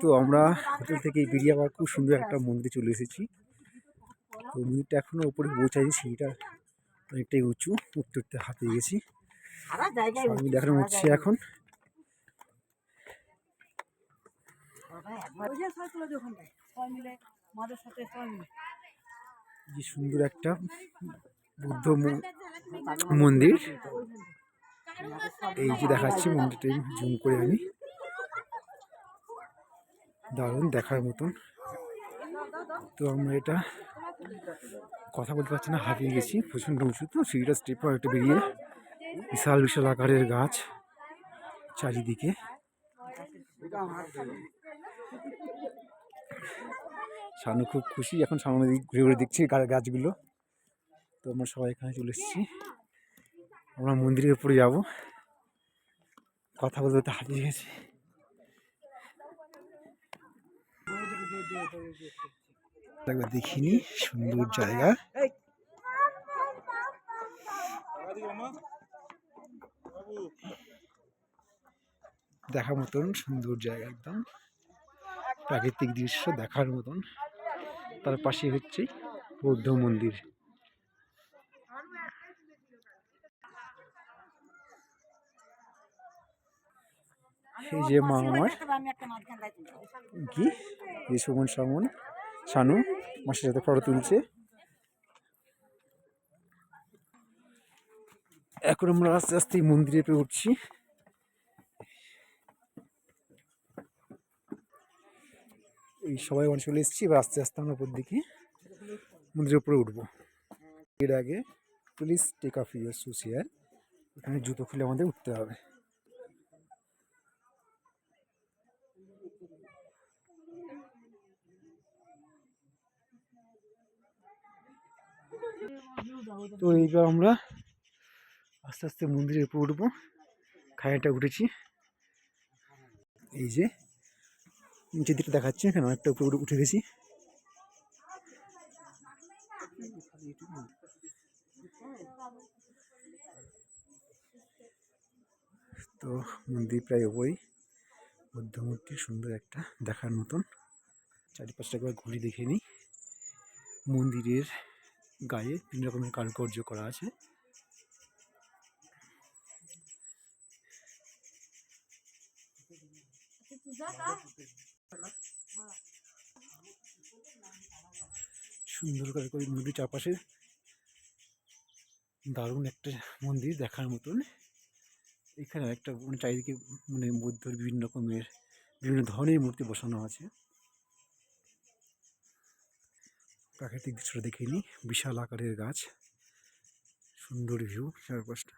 তো আমরা হোটেল থেকে বেরিয়ে আবার খুব সুন্দর একটা মন্দিরে চলে এসেছি। তো মন্দিরটা এখনও উপরে পৌঁছায়নি সিঁড়িটা অনেকটাই উঁচু উঠতে উঠতে হাঁপিয়ে গেছি। সবাই মিলে এখন এখন। যে সুন্দর একটা বুদ্ধ মন্দির। এই যে দেখাচ্ছি মন্দিরটা জুম করে আমি দারুণ দেখার মতন। তো আমরা এটা কথা বলতে পারছি না হারিয়ে গেছি, প্রচণ্ড উঁচু তো সিঁড়িটা স্টেপ একটা বেরিয়ে বিশাল বিশাল আকারের গাছ চারিদিকে। সানু খুব খুশি, এখন সামনে দিক, ঘুরে ঘুরে দেখছি গাছগুলো। তো আমরা সবাই এখানে চলে এসেছি। আমরা মন্দিরের উপরে যাব। কথা বলতে হারিয়ে গেছি। একবার দেখিনি, সুন্দর জায়গা। দেখার মতন, সুন্দর জায়গা একদম। প্রাকৃতিক দৃশ্য দেখার মতন। তার পাশে হচ্ছে বৌদ্ধ মন্দির। এই যে মা আমার। কি? এই সুমন সামন শানু মাসের সাথে ফটো তুলছে। এখন আমরা আস্তে আস্তে এই মন্দিরে পেয়ে উঠছি। এই সবাই মানে চলে এসেছি এবার আস্তে আস্তে আমরা উপর দিকে মন্দিরের উপরে উঠবো। এর আগে please take off your here এখানে জুতো খুলে আমাদের উঠতে হবে। তো এইবার আমরা আস্তে আস্তে মন্দিরের উপর উঠবো। খায়াটা উঠেছি। এই যে নিচের দিকটা দেখাচ্ছি, এখানে অনেকটা উপরে উঠে গেছি। তো মন্দির প্রায় ওপরই। বৌদ্ধ মূর্তি সুন্দর একটা দেখার মতন। চারিপাশটা একবার ঘুরে দেখে নিই। মন্দিরের গায়ে তিন রকমের কারুকার্য করা আছে। সুন্দর করে করে মন্দির চারপাশে দারুণ একটা মন্দির দেখার মতন। এখানে একটা মানে চারিদিকে মানে বৌদ্ধর বিভিন্ন রকমের, বিভিন্ন ধরনের মূর্তি বসানো আছে। প্রাকৃতিক দৃশ্যটা দেখে নিই। বিশাল আকারের গাছ, সুন্দর ভিউ চারপাশটা।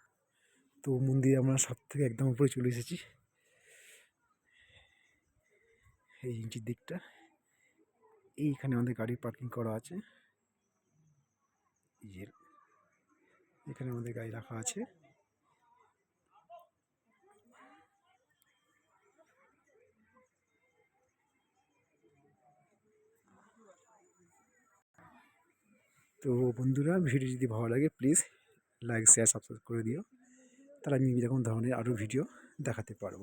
তো মন্দিরে আমরা সব থেকে একদম উপরে চলে এসেছি। এই ইঞ্চির দিকটা। এইখানে আমাদের গাড়ি পার্কিং করা আছে। এখানে আমাদের গাড়ি রাখা আছে। তো বন্ধুরা ভিডিও যদি ভালো লাগে প্লিজ লাইক শেয়ার সাবস্ক্রাইব করে দিও। তাহলে আমি এরকম ধরনের আরও ভিডিও দেখাতে পারব।